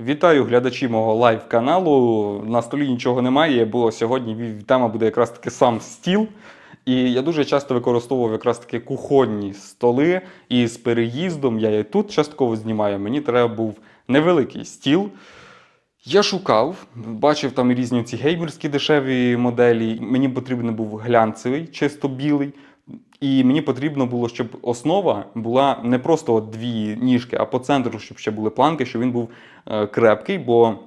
Вітаю глядачі мого лайв-каналу. На столі нічого немає, бо сьогодні тема буде якраз таки сам стіл. І я дуже часто використовував якраз таки кухонні столи. І з переїздом я і тут частково знімаю. Мені треба був невеликий стіл. Я шукав, бачив там різні ці геймерські дешеві моделі. Мені потрібен був глянцевий, чисто білий. І мені потрібно було, щоб основа була не просто от дві ніжки, а по центру, щоб ще були планки, щоб він був е, крепкий, бо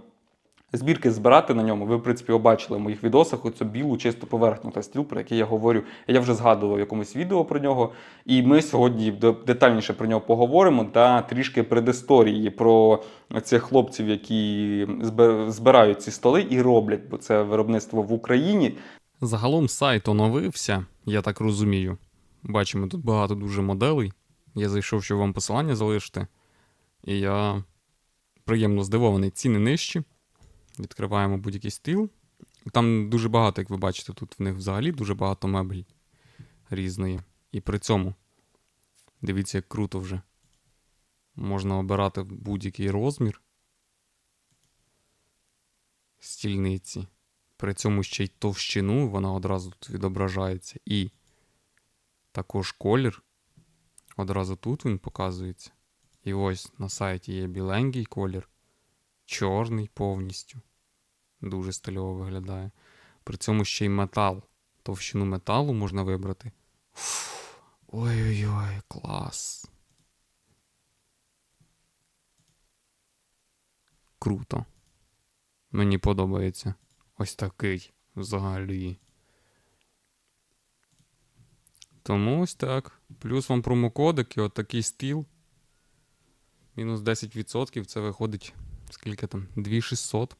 збірки збирати на ньому, ви, в принципі, побачили в моїх відосах оцю білу чисту поверхню та стіл, про який я говорю. Я вже згадував в якомусь відео про нього. І ми сьогодні детальніше про нього поговоримо та трішки предісторії про цих хлопців, які збирають ці столи і роблять, бо це виробництво в Україні. Загалом сайт оновився, я так розумію. Бачимо тут багато дуже моделей. Я зайшов, щоб вам посилання залишити. І я приємно здивований. Ціни нижчі. Відкриваємо будь-який стіл. Там дуже багато, як ви бачите, тут в них взагалі дуже багато меблі різної. І при цьому, дивіться, як круто вже. Можна обирати будь-який розмір стільниці. При цьому ще й товщину вона одразу тут відображається. І також колір. Одразу тут він показується. І ось на сайті є біленький колір, чорний повністю. Дуже стильово виглядає. При цьому ще й метал. Товщину металу можна вибрати. Ой-ой-ой, клас. Круто. Мені подобається. Ось такий взагалі. Тому ось так. Плюс вам промокодик і от такий стіл. Мінус 10% це виходить. Скільки там? 2600.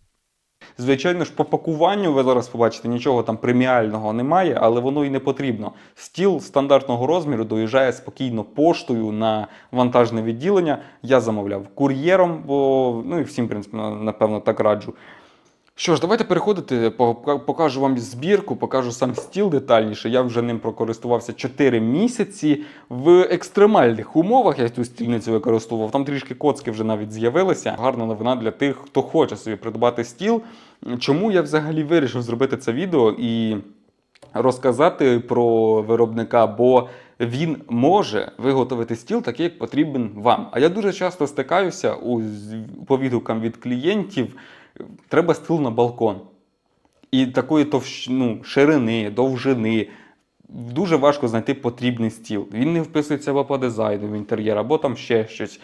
Звичайно ж, по пакуванню ви зараз побачите, нічого там преміального немає, але воно і не потрібно. Стіл стандартного розміру доїжджає спокійно поштою на вантажне відділення. Я замовляв кур'єром, бо ну і всім, в принципі, напевно, так раджу. Що ж, давайте переходити, покажу вам збірку, покажу сам стіл детальніше. Я вже ним прокористувався 4 місяці. В екстремальних умовах я цю стільницю використовував. Там трішки коцки вже навіть з'явилися. Гарна новина для тих, хто хоче собі придбати стіл. Чому я взагалі вирішив зробити це відео і розказати про виробника, бо він може виготовити стіл такий, як потрібен вам. А я дуже часто стикаюся у з- від клієнтів. Треба стіл на балкон. І такої товщ... ну, ширини, довжини. Дуже важко знайти потрібний стіл. Він не вписується або по дизайну в інтер'єр, або там ще щось.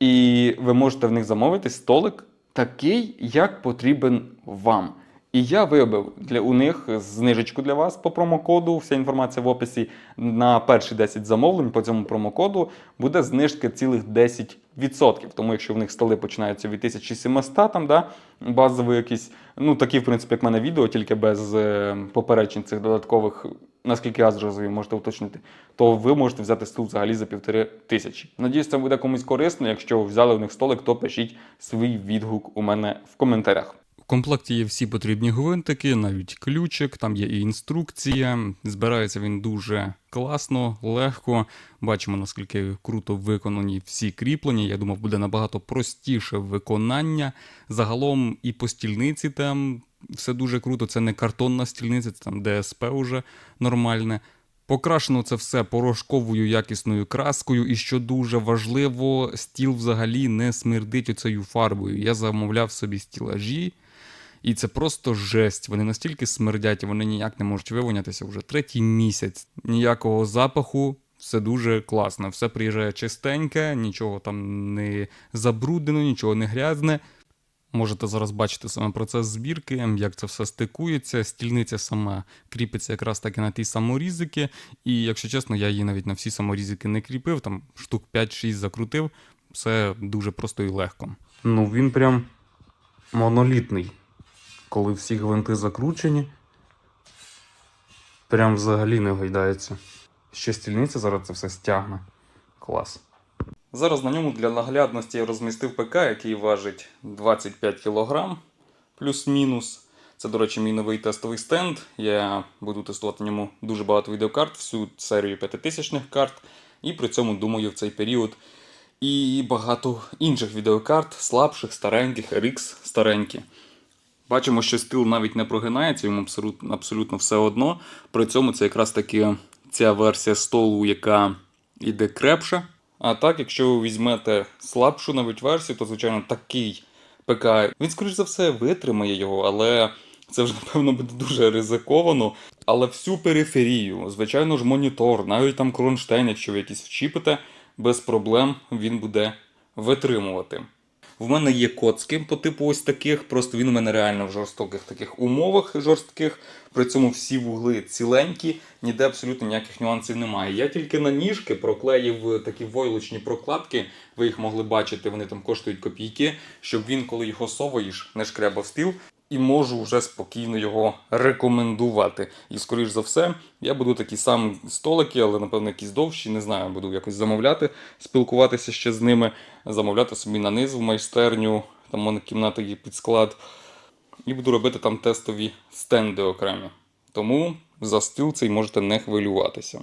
І ви можете в них замовити столик такий, як потрібен вам. І я вибив для у них знижечку для вас по промокоду. Вся інформація в описі на перші 10 замовлень по цьому промокоду буде знижка цілих 10%. Тому якщо в них столи починаються від 1700, там, да, базовий якийсь, ну такі, в принципі, як в мене відео, тільки без е, попереджень цих додаткових, наскільки я зрозумів, можете уточнити, то ви можете взяти стул взагалі за півтори тисячі. Надіюсь, це буде комусь корисно. Якщо взяли у них столик, то пишіть свій відгук у мене в коментарях. В комплекті є всі потрібні гвинтики, навіть ключик, там є і інструкція. Збирається він дуже класно, легко. Бачимо, наскільки круто виконані всі кріплення. Я думав, буде набагато простіше виконання. Загалом і по стільниці там все дуже круто. Це не картонна стільниця, це там ДСП уже нормальне. Покрашено це все порошковою якісною краскою, і що дуже важливо, стіл взагалі не смердить оцею фарбою. Я замовляв собі стілажі, і це просто жесть. Вони настільки смердять, вони ніяк не можуть вивонятися вже третій місяць. Ніякого запаху, все дуже класно. Все приїжджає чистеньке, нічого там не забруднено, нічого не грязне. Можете зараз бачити саме процес збірки, як це все стикується. Стільниця сама кріпиться якраз таки на ті саморізики. І якщо чесно, я її навіть на всі саморізики не кріпив, там штук 5-6 закрутив. Все дуже просто і легко. Ну, він прям монолітний. Коли всі гвинти закручені, прям взагалі не гайдається. Ще стільниця зараз це все стягне. Клас. Зараз на ньому для наглядності я розмістив ПК, який важить 25 кг плюс-мінус. Це, до речі, мій новий тестовий стенд. Я буду тестувати на ньому дуже багато відеокарт, всю серію 5000 карт. І при цьому думаю в цей період І багато інших відеокарт, слабших, стареньких, RX старенькі. Бачимо, що стил навіть не прогинається, йому абсолютно, абсолютно все одно. При цьому це якраз таки ця версія столу, яка йде крепша. А так, якщо ви візьмете слабшу навіть версію, то звичайно такий ПК. Він, скоріш за все, витримає його, але це вже, напевно, буде дуже ризиковано. Але всю периферію, звичайно ж, монітор, навіть там кронштейн, якщо ви якісь вчіпите, без проблем він буде витримувати. В мене є коцки по типу ось таких, просто він у мене реально в жорстоких таких умовах жорстких. При цьому всі вугли ціленькі, ніде абсолютно ніяких нюансів немає. Я тільки на ніжки проклеїв такі войлочні прокладки, ви їх могли бачити, вони там коштують копійки, щоб він, коли їх осовуєш, не шкребав стіл. І можу вже спокійно його рекомендувати. І, скоріш за все, я буду такі самі столики, але напевно якісь довші, не знаю, буду якось замовляти, спілкуватися ще з ними, замовляти собі на низ в майстерню, там у мене кімната є під склад. І буду робити там тестові стенди окремі. Тому за стіл цей можете не хвилюватися.